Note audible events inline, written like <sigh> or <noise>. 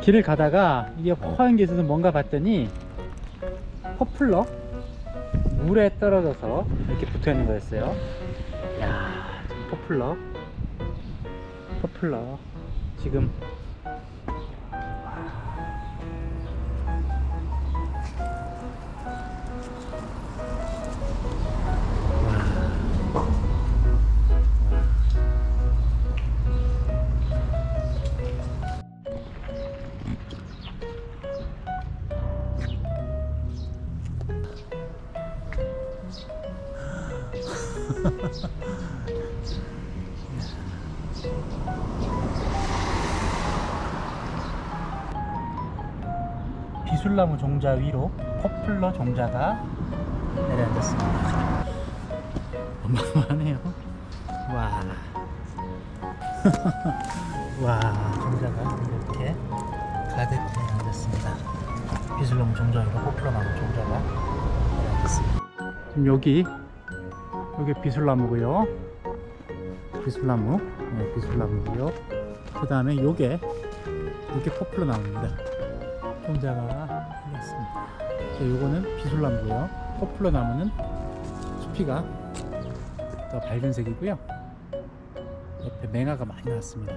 길을 가다가 이게 허연 게 있어서 뭔가 봤더니 퍼플러 물에 떨어져서 이렇게 붙어 있는 거였어요. 야, 퍼플러. 퍼플러. 지금 <laughs> 비술나무 종자 위로 퍼플러 종자가 내려앉았습니다. 어마어마하네요. 와. <laughs> 와, 종자가 이렇게 가득 내려앉았습니다. 비술나무 종자 위로 퍼플러 나무 종자가 내려앉았습니다. 지금 여기 여기 비술나무고요. 비술나무, 네, 비술나무고요. 그 다음에 요게 이게 퍼플러 나무입니다. 종자가 생겼습니다. 자, 요거는 비술나무고요. 포플러 나무는 수피가 더 밝은 색이고요. 옆에 맹아가 많이 나왔습니다.